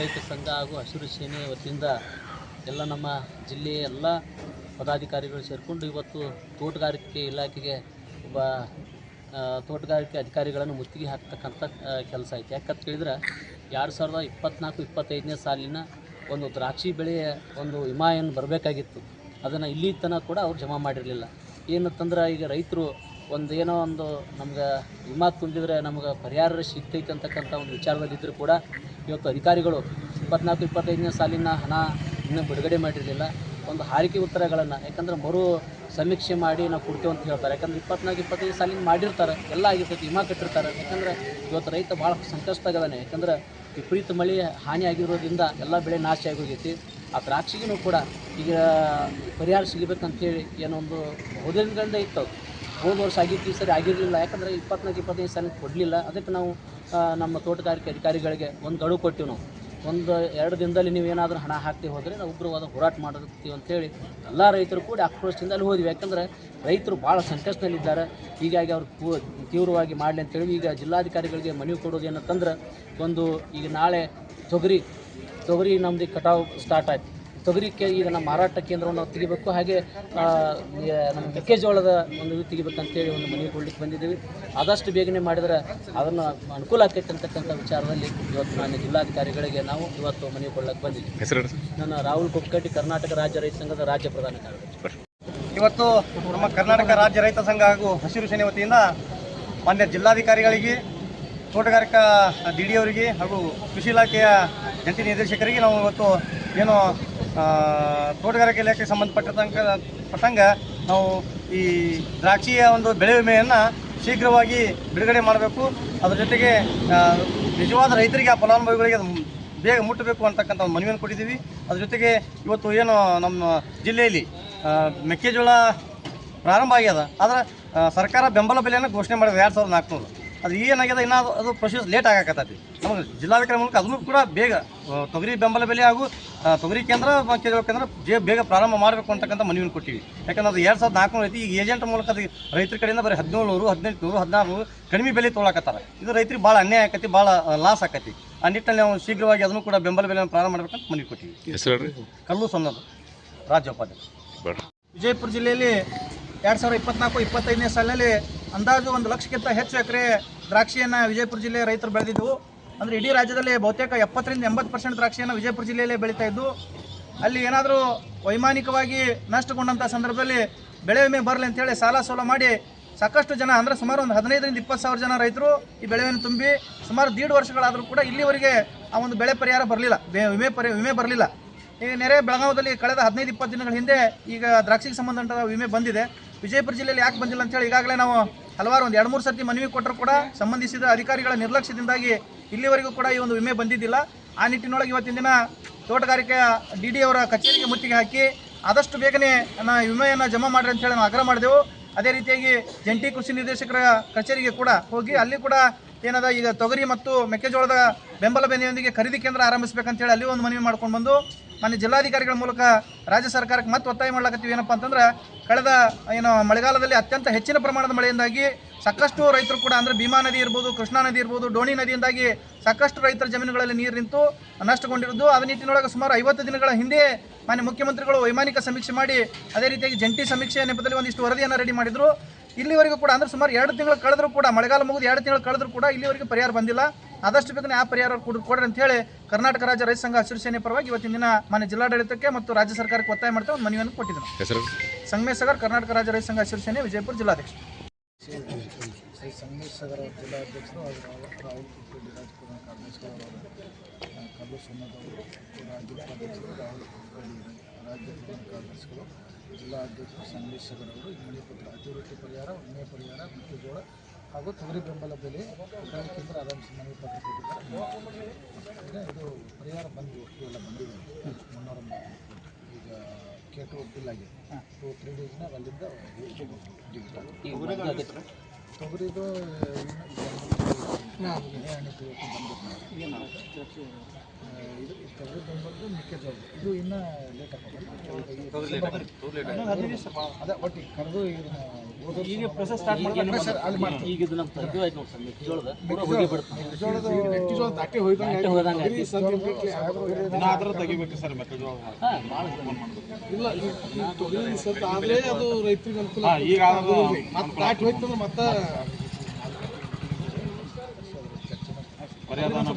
ರೈತ ಸಂಘ ಹಾಗೂ ಹಸಿರು ಸೇನೆ ವತಿಯಿಂದ ಎಲ್ಲ ನಮ್ಮ ಜಿಲ್ಲೆಯ ಎಲ್ಲ ಪದಾಧಿಕಾರಿಗಳು ಸೇರಿಕೊಂಡು ಇವತ್ತು ತೋಟಗಾರಿಕೆ ಇಲಾಖೆಗೆ ಒಬ್ಬ ತೋಟಗಾರಿಕೆ ಅಧಿಕಾರಿಗಳನ್ನು ಮುತ್ತಿಗೆ ಹಾಕ್ತಕ್ಕಂಥ ಕೆಲಸ ಐತೆ. ಯಾಕಂತ ಕೇಳಿದ್ರೆ ಎರಡು ಸಾವಿರದ ಇಪ್ಪತ್ತ್ನಾಲ್ಕು ಇಪ್ಪತ್ತೈದನೇ ಸಾಲಿನ ಒಂದು ದ್ರಾಕ್ಷಿ ಬೆಳೆಯ ಒಂದು ವಿಮಾ ಏನು ಬರಬೇಕಾಗಿತ್ತು. ಅದನ್ನು ಇಲ್ಲಿ ತನಕ ಕೂಡ ಅವ್ರು ಜಮಾ ಮಾಡಿರಲಿಲ್ಲ. ಏನಂತಂದ್ರೆ ಈಗ ರೈತರು ಒಂದು ಏನೋ ಒಂದು ನಮ್ಗೆ ವಿಮಾ ತುಂಬಿದ್ರೆ ನಮ್ಗೆ ಪರಿಹಾರ ಸಿಗ್ತೈತೆ ಅಂತಕ್ಕಂಥ ಒಂದು ವಿಚಾರದಲ್ಲಿದ್ದರೂ ಕೂಡ ಇವತ್ತು ಅಧಿಕಾರಿಗಳು ಇಪ್ಪತ್ನಾಲ್ಕು, ಇಪ್ಪತ್ತೈದನೇ ಸಾಲಿನ ಹಣ ಇನ್ನೂ ಬಿಡುಗಡೆ ಮಾಡಿರಲಿಲ್ಲ. ಒಂದು ಹಾರಿಕೆ ಉತ್ತರಗಳನ್ನು, ಯಾಕಂದ್ರೆ ಮರು ಸಮೀಕ್ಷೆ ಮಾಡಿ ನಾವು ಕೊಡ್ತೇವೆ ಅಂತ ಹೇಳ್ತಾರೆ. ಯಾಕಂದ್ರೆ ಇಪ್ಪತ್ನಾಲ್ಕು, ಇಪ್ಪತ್ತೈದು ಸಾಲಿನ ಮಾಡಿರ್ತಾರೆ. ಎಲ್ಲ ಆಗಿರ್ತೈತಿ, ವಿಮಾ ಕಟ್ಟಿರ್ತಾರೆ. ಯಾಕಂದ್ರೆ ಇವತ್ತು ರೈತ ಭಾಳ ಸಂಕಷ್ಟದಾಗದಾನೆ ಯಾಕಂದ್ರೆ ವಿಪರೀತ ಮಳೆ, ಹಾನಿ ಆಗಿರೋದ್ರಿಂದ ಎಲ್ಲ ಬೆಳೆ ನಾಶ ಆಗೋಗೈತಿ. ಆ ದ್ರಾಕ್ಷಿಗೂ ಕೂಡ ಈಗ ಪರಿಹಾರ ಸಿಗಬೇಕಂತೇಳಿ ಏನೋ ಒಂದು ಬಹುದಿನಗಳಿಂದ ಇತ್ತು. ಹೋದ ವರ್ಷ ಆಗಿತ್ತು, ಈ ಸರಿ ಆಗಿರಲಿಲ್ಲ. ಯಾಕಂದರೆ ಇಪ್ಪತ್ನಾಲ್ಕು, ಇಪ್ಪತ್ತೈದು ಸಾವಿರ ಕೊಡಲಿಲ್ಲ. ಅದಕ್ಕೆ ನಾವು ನಮ್ಮ ತೋಟಗಾರಿಕೆ ಅಧಿಕಾರಿಗಳಿಗೆ ಒಂದು ಗಡುವು ಕೊಟ್ಟಿವಿ ನಾವು. ಒಂದು ಎರಡು ದಿನದಲ್ಲಿ ನೀವು ಏನಾದರೂ ಹಣ ಹಾಕ್ತಿ ಹೋದರೆ ನಾವು ಉಗ್ರವಾದ ಹೋರಾಟ ಮಾಡಿರ್ತೀವಿ ಅಂತೇಳಿ ಎಲ್ಲ ರೈತರು ಕೂಡ ಆಕ್ರೋಶದಿಂದ ಅಲ್ಲಿ ಹೋದ್ವಿ. ಯಾಕಂದರೆ ರೈತರು ಭಾಳ ಸಂಕಷ್ಟದಲ್ಲಿದ್ದಾರೆ. ಹೀಗಾಗಿ ಅವರು ತೀವ್ರವಾಗಿ ಮಾಡಲಿ ಅಂತೇಳಿ ಈಗ ಜಿಲ್ಲಾಧಿಕಾರಿಗಳಿಗೆ ಮನವಿ ಕೊಡೋದು ಏನಂತಂದ್ರೆ ಒಂದು ಈಗ ನಾಳೆ ತೊಗರಿ ತೊಗರಿ ನಮ್ದು ಕಟಾವು ಸ್ಟಾರ್ಟ್ ಆಯ್ತು. ತೊಗರಿಕೆ ಈಗ ನಮ್ಮ ಮಾರಾಟ ಕೇಂದ್ರವನ್ನು ನಾವು ತೆಗಿಬೇಕು. ಹಾಗೆ ನಮ್ಮ ಮೆಕ್ಕೆಜೋಳದ ಒಂದು ಇದು ತೆಗಿಬೇಕಂತೇಳಿ ಒಂದು ಮನವಿ ಕೊಡ್ಲಿಕ್ಕೆ ಬಂದಿದ್ದೀವಿ. ಆದಷ್ಟು ಬೇಗನೆ ಮಾಡಿದರೆ ಅದನ್ನು ಅನುಕೂಲ ಆಕೈತೆ ಅಂತಕ್ಕಂಥ ವಿಚಾರದಲ್ಲಿ ಇವತ್ತು ನಾನು ಜಿಲ್ಲಾಧಿಕಾರಿಗಳಿಗೆ ನಾವು ಇವತ್ತು ಮನವಿ ಕೊಡ್ಲಿಕ್ಕೆ ಬಂದಿದ್ದೀವಿ. ಹೆಸರು ನಾನು ರಾಹುಲ್ ಕುಕ್ಕಟ್ಟಿ ಕರ್ನಾಟಕ ರಾಜ್ಯ ರೈತ ಸಂಘದ ರಾಜ್ಯ ಪ್ರಧಾನ ಕಾರ್ಯದರ್ಶಿ. ಇವತ್ತು ನಮ್ಮ ಕರ್ನಾಟಕ ರಾಜ್ಯ ರೈತ ಸಂಘ ಹಾಗೂ ಹಸಿರು ಸೇನೆ ವತಿಯಿಂದ ಮಾನ್ಯ ಜಿಲ್ಲಾಧಿಕಾರಿಗಳಿಗೆ ತೋಟಗಾರಿಕಾ ಡಿ ಡಿ ಅವರಿಗೆ ಹಾಗೂ ಕೃಷಿ ಇಲಾಖೆಯ ಜಂಟಿ ನಿರ್ದೇಶಕರಿಗೆ ನಾವು ಇವತ್ತು ಏನು ತೋಟಗಾರಿಕೆ ಇಲಾಖೆಗೆ ಸಂಬಂಧಪಟ್ಟಂಗ ಪಟ್ಟಂಗ ನಾವು ಈ ದ್ರಾಕ್ಷಿಯ ಒಂದು ಬೆಳೆ ವಿಮೆಯನ್ನು ಶೀಘ್ರವಾಗಿ ಬಿಡುಗಡೆ ಮಾಡಬೇಕು. ಅದ್ರ ಜೊತೆಗೆ ನಿಜವಾದ ರೈತರಿಗೆ ಆ ಫಲಾನುಭವಿಗಳಿಗೆ ಬೇಗ ಮುಟ್ಟಬೇಕು ಅಂತಕ್ಕಂಥ ಒಂದು ಮನವಿಯನ್ನು ಕೊಟ್ಟಿದ್ದೀವಿ. ಅದ್ರ ಜೊತೆಗೆ ಇವತ್ತು ಏನು ನಮ್ಮ ಜಿಲ್ಲೆಯಲ್ಲಿ ಮೆಕ್ಕೆಜೋಳ ಪ್ರಾರಂಭ ಆಗ್ಯದ. ಆದರೆ ಸರ್ಕಾರ ಬೆಂಬಲ ಬೆಲೆಯನ್ನು ಘೋಷಣೆ ಮಾಡಿದೆ ಎರಡು ಸಾವಿರದ ನಾಲ್ಕುನೂರು. ಅದು ಏನಾಗ್ಯದ, ಇನ್ನೂ ಅದು ಪ್ರೊಸೆಸ್ ಲೇಟ್ ಆಗಕತ್ತೈತಿ. ನಮಗೆ ಜಿಲ್ಲಾಧಿಕಾರಿ ಮೂಲಕ ಅದನ್ನು ಕೂಡ ಬೇಗ ತೊಗರಿ ಬೆಂಬಲ ಬೆಲೆ ಹಾಗೂ ತೊಗರಿ ಕೇಂದ್ರ ಕೇಳಬೇಕಂದ್ರೆ ಕೇಂದ್ರ ಜೇ ಬೇಗ ಪ್ರಾರಂಭ ಮಾಡಬೇಕು ಅಂತಕ್ಕಂಥ ಮನವಿಯನ್ನು ಕೊಟ್ಟಿವಿ. ಯಾಕಂದ್ರೆ ಅದು ಎರಡು ಸಾವಿರದ ನಾಲ್ಕುನೂರು ಐತಿ ಈಗ ಏಜೆಂಟ್ ಮೂಲಕ ಅದು ರೈತರ ಕಡೆಯಿಂದ ಬರೀ ಹದಿನೇಳು ನೂರು ಹದಿನೆಂಟು ನೂರು ಹದಿನಾರು ನೂರು ಕಡಿಮೆ ಬೆಲೆ ತೊಗೊಳಕತ್ತಾರ. ಇದು ರೈತರಿಗೆ ಭಾಳ ಅನ್ಯಾಯ ಆಕತಿ ಭಾಳ ಲಾಸ್ ಆಕತಿ. ಆ ನಿಟ್ಟಿನಲ್ಲಿ ನಾವು ಶೀಘ್ರವಾಗಿ ಅದನ್ನು ಕೂಡ ಬೆಂಬಲ ಬೆಲೆಯನ್ನು ಪ್ರಾರಂಭ ಮಾಡಬೇಕಂತ ಮನವಿ ಕೊಟ್ಟಿವಿ. ಹೆಸರು ಕಲ್ಲು ಸೊನ್ನದು ರಾಜ್ಯ ಉಪಾಧ್ಯಕ್ಷ. ವಿಜಯಪುರ ಜಿಲ್ಲೆಯಲ್ಲಿ ಎರಡು ಸಾವಿರದ ಇಪ್ಪತ್ನಾಲ್ಕು ಇಪ್ಪತ್ತೈದನೇ ಸಾಲಿನಲ್ಲಿ ಅಂದಾಜು ಒಂದು ಲಕ್ಷಕ್ಕಿಂತ ಹೆಚ್ಚು ಎಕರೆ ದ್ರಾಕ್ಷಿಯನ್ನು ವಿಜಯಪುರ ಜಿಲ್ಲೆಯ ರೈತರು ಬೆಳೆದಿದ್ದವು. ಅಂದರೆ ಇಡೀ ರಾಜ್ಯದಲ್ಲಿ ಬಹುತೇಕ ಎಪ್ಪತ್ತರಿಂದ ಎಂಬತ್ತು ಪರ್ಸೆಂಟ್ ದ್ರಾಕ್ಷಿಯನ್ನು ವಿಜಯಪುರ ಜಿಲ್ಲೆಯಲ್ಲೇ ಬೆಳೀತಾ ಇದ್ದು, ಅಲ್ಲಿ ಏನಾದರೂ ವೈಮಾನಿಕವಾಗಿ ನಷ್ಟಗೊಂಡಂಥ ಸಂದರ್ಭದಲ್ಲಿ ಬೆಳೆ ವಿಮೆ ಬರಲಿ ಅಂತೇಳಿ ಸಾಲ ಸೋಲ ಮಾಡಿ ಸಾಕಷ್ಟು ಜನ, ಅಂದರೆ ಸುಮಾರು ಒಂದು ಹದಿನೈದರಿಂದ ಇಪ್ಪತ್ತು ಸಾವಿರ ಜನ ರೈತರು ಈ ಬೆಳೆಯನ್ನು ತುಂಬಿ ಸುಮಾರು ದೀಡ್ ವರ್ಷಗಳಾದರೂ ಕೂಡ ಇಲ್ಲಿವರೆಗೆ ಆ ಒಂದು ಬೆಳೆ ಪರಿಹಾರ ಬರಲಿಲ್ಲ ವಿಮೆ ಪರಿ, ವಿಮೆ ಬರಲಿಲ್ಲ. ಈಗ ನೆರೆ ಬೆಳಗಾವದಲ್ಲಿ ಕಳೆದ ಹದಿನೈದು, ಇಪ್ಪತ್ತು ದಿನಗಳ ಹಿಂದೆ ಈಗ ದ್ರಾಕ್ಷಿಗೆ ಸಂಬಂಧಪಟ್ಟ ವಿಮೆ ಬಂದಿದೆ. ವಿಜಯಪುರ ಜಿಲ್ಲೆಯಲ್ಲಿ ಯಾಕೆ ಬಂದಿಲ್ಲ ಅಂತೇಳಿ ಈಗಾಗಲೇ ನಾವು ಹಲವಾರು ಒಂದು ಎರಡು, ಮೂರು ಸರ್ತಿ ಮನವಿ ಕೊಟ್ಟರು ಕೂಡ ಸಂಬಂಧಿಸಿದ ಅಧಿಕಾರಿಗಳ ನಿರ್ಲಕ್ಷ್ಯದಿಂದಾಗಿ ಇಲ್ಲಿವರೆಗೂ ಕೂಡ ಈ ಒಂದು ವಿಮೆ ಬಂದಿದ್ದಿಲ್ಲ. ಆ ನಿಟ್ಟಿನೊಳಗೆ ಇವತ್ತಿನ ದಿನ ತೋಟಗಾರಿಕೆಯ ಡಿ ಡಿ ಅವರ ಕಚೇರಿಗೆ ಮುತ್ತಿಗೆ ಹಾಕಿ ಆದಷ್ಟು ಬೇಗನೆ ನಾ ವಿಮೆಯನ್ನು ಜಮಾ ಮಾಡಿರಿ ಅಂತೇಳಿ ನಾವು ಆಗ್ರಹ ಮಾಡಿದೆವು. ಅದೇ ರೀತಿಯಾಗಿ ಜಂಟಿ ಕೃಷಿ ನಿರ್ದೇಶಕರ ಕಚೇರಿಗೆ ಕೂಡ ಹೋಗಿ ಅಲ್ಲಿ ಕೂಡ ಏನದ ಈಗ ತೊಗರಿ ಮತ್ತು ಮೆಕ್ಕೆಜೋಳದ ಬೆಂಬಲ ಬೆಲೆಯೊಂದಿಗೆ ಖರೀದಿ ಕೇಂದ್ರ ಆರಂಭಿಸಬೇಕಂತೇಳಿ ಅಲ್ಲಿ ಒಂದು ಮನವಿ ಮಾಡ್ಕೊಂಡು ಬಂದು ಮಾನ್ಯ ಜಿಲ್ಲಾಧಿಕಾರಿಗಳ ಮೂಲಕ ರಾಜ್ಯ ಸರ್ಕಾರಕ್ಕೆ ಮತ್ತೆ ಒತ್ತಾಯ ಮಾಡ್ಲಕತ್ತೀವಿ ಏನಪ್ಪ ಅಂತಂದ್ರೆ, ಕಳೆದ, ಏನು, ಮಳೆಗಾಲದಲ್ಲಿ ಅತ್ಯಂತ ಹೆಚ್ಚಿನ ಪ್ರಮಾಣದ ಮಳೆಯಿಂದಾಗಿ ಸಾಕಷ್ಟು ರೈತರು ಕೂಡ ಅಂದರೆ ಭೀಮಾ ನದಿ ಇರ್ಬೋದು ಕೃಷ್ಣಾ ನದಿ ಇರ್ಬೋದು ಡೋಣಿ ನದಿಯಿಂದಾಗಿ ಸಾಕಷ್ಟು ರೈತರ ಜಮೀನುಗಳಲ್ಲಿ ನೀರು ನಿಂತು ನಷ್ಟಗೊಂಡಿರೋದು ಅದ ನಿಟ್ಟಿನೊಳಗೆ ಸುಮಾರು ಐವತ್ತು ದಿನಗಳ ಹಿಂದೆ ಮಾನ್ಯ ಮುಖ್ಯಮಂತ್ರಿಗಳು ವೈಮಾನಿಕ ಸಮೀಕ್ಷೆ ಮಾಡಿ ಅದೇ ರೀತಿಯಾಗಿ ಜಂಟಿ ಸಮೀಕ್ಷೆ ನೆಪದಲ್ಲಿ ಒಂದಿಷ್ಟು ವರದಿಯನ್ನು ರೆಡಿ ಮಾಡಿದ್ರು. ಇಲ್ಲಿವರೆಗೂ ಕೂಡ ಅಂದರೆ ಸುಮಾರು ಎರಡು ತಿಂಗಳು ಕಳೆದರೂ ಕೂಡ ಮಳೆಗಾಲ ಮುಗಿದು ಎರಡು ತಿಂಗಳು ಕಳೆದರೂ ಕೂಡ ಇಲ್ಲಿವರೆಗೂ ಪರಿಹಾರ ಬಂದಿಲ್ಲ. ಆದಷ್ಟು ಬೇಗನೆ ಆ ಪರಿಹಾರ ಕೊಡ್ ಕೊಡ್ರಿ ಅಂತ ಹೇಳಿ ಕರ್ನಾಟಕ ರಾಜ್ಯ ರೈತ ಸಂಘ ಹಸಿರು ಸೇನೆ ಪರವಾಗಿ ಇವತ್ತಿನ ದಿನ ಮಾನ್ಯ ಜಿಲ್ಲಾಡಳಿತಕ್ಕೆ ಮತ್ತು ರಾಜ್ಯ ಸರ್ಕಾರಕ್ಕೆ ಒತ್ತಾಯ ಮಾಡ್ತಾ ಒಂದು ಮನವಿಯನ್ನು ಕೊಟ್ಟಿದ್ರು. ಹೆಸರು? ಸಂಗಮೇಶ್ ಸಾಗರ್ ಕರ್ನಾಟಕ ರಾಜ್ಯ ರೈತ ಸಂಘ ಹಸಿರು ಸೇನೆ ವಿಜಯಪುರ ಜಿಲ್ಲಾಧ್ಯಕ್ಷ ಶ್ರೀ ಸಂಗಮೇಶ್ ಸಾಗರ ಜಿಲ್ಲಾಧ್ಯಕ್ಷರು ಹಾಗೂ ರಾಹುಲ್ ಕುಟ್ಟಿ ರಾಜಕುಮಾರ್ ಅವರು ಕಲ್ಲು ಸೊನ್ನದವರು ರಾಜ್ಯ ಉಪಾಧ್ಯಕ್ಷರು ರಾಹುಲ್ ಕುಕ್ಕುಡಿ ರಾಜ್ಯ ಕಾಂಗ್ರೆಸ್ಗಳು ಜಿಲ್ಲಾ ಅಧ್ಯಕ್ಷರು ಸಂಗಮೇಶ್ ಸಾಗರ್ ಅವರು ಈ ಮನೆ ಪತ್ರ ಅತಿವೃಷ್ಟಿ ಪರಿಹಾರ ವಿಮೆ ಪರಿಹಾರ ಮೆಕ್ಕೆಜೋಳ ಹಾಗೂ ತೊಗರಿ ಬೆಂಬಲ ಬೆಲೆ ಉಪಯೋಗ ಕೇಂದ್ರ ಆರಂಭಿಸಿ ಮನವಿ ಪತ್ರ ಕೊಟ್ಟಿದ್ದಾರೆ ಇದು ಪರಿಹಾರ ಬಂದು ಎಲ್ಲ ಬಂದಿದೆ ಮುನ್ನೂರ ಮೂವತ್ತು ಕೆ ಟು ಬಿಲ್ ಆಗಿದೆ ಟು ತ್ರೀ ಡೇಸ್ನಾಗ ಅಲ್ಲಿಂದ ತೊಗರಿದು ಬಂದ್ಬಿಟ್ಟು ಇದು ತೊಗರಿ ಬಂದ್ಬಿಟ್ಟು ಮೆಕ್ಕೆಜೋಳ ಇದು ಇನ್ನೂ ಲೇಟ್ ಅದೇ ಒಟ್ಟು ಕರೆದು ಈಗ ಪ್ರೊಸೆಸ್ ಸ್ಟಾರ್ಟ್ ಮಾಡಿದ್ರೆ ಈಗ ಇದು ನಮ್ಮ ಇದು ಆಯ್ತು ನೋಡಿ ಸರ್ ಮೆಕ್ಕೆಜೋಳದ ಪೂರ ಹೋಗಿ ಬಿಡುತ್ತೆ ಮೆಕ್ಕೆಜೋಳದ ಮೆಕ್ಕೆಜೋಳ ದಾಟಿ ಹೋಯ್ದಂಗೆ ಅಟ್ಟೆ ಹೋದಂಗೆ ಆದ್ರೆ ತೆಗಿಬೇಕು ಸರ್ ಮೆಕ್ಕೆಜೋಳ ಹಾಂ ಭಾಳ ಇಲ್ಲ ಈ ಈ ತೊಗರಿ ಸ್ವಲ್ಪ ಆದ್ರೆ ಅದು ರೈತರಿಗೆ ಅನುಕೂಲ ಹಾ, ಈಗ ಅದು ಮತ್ತೆ ದಾಟಿ ಹೋಯ್ತಂದ್ರೆ ಮತ್ತೆ Yes.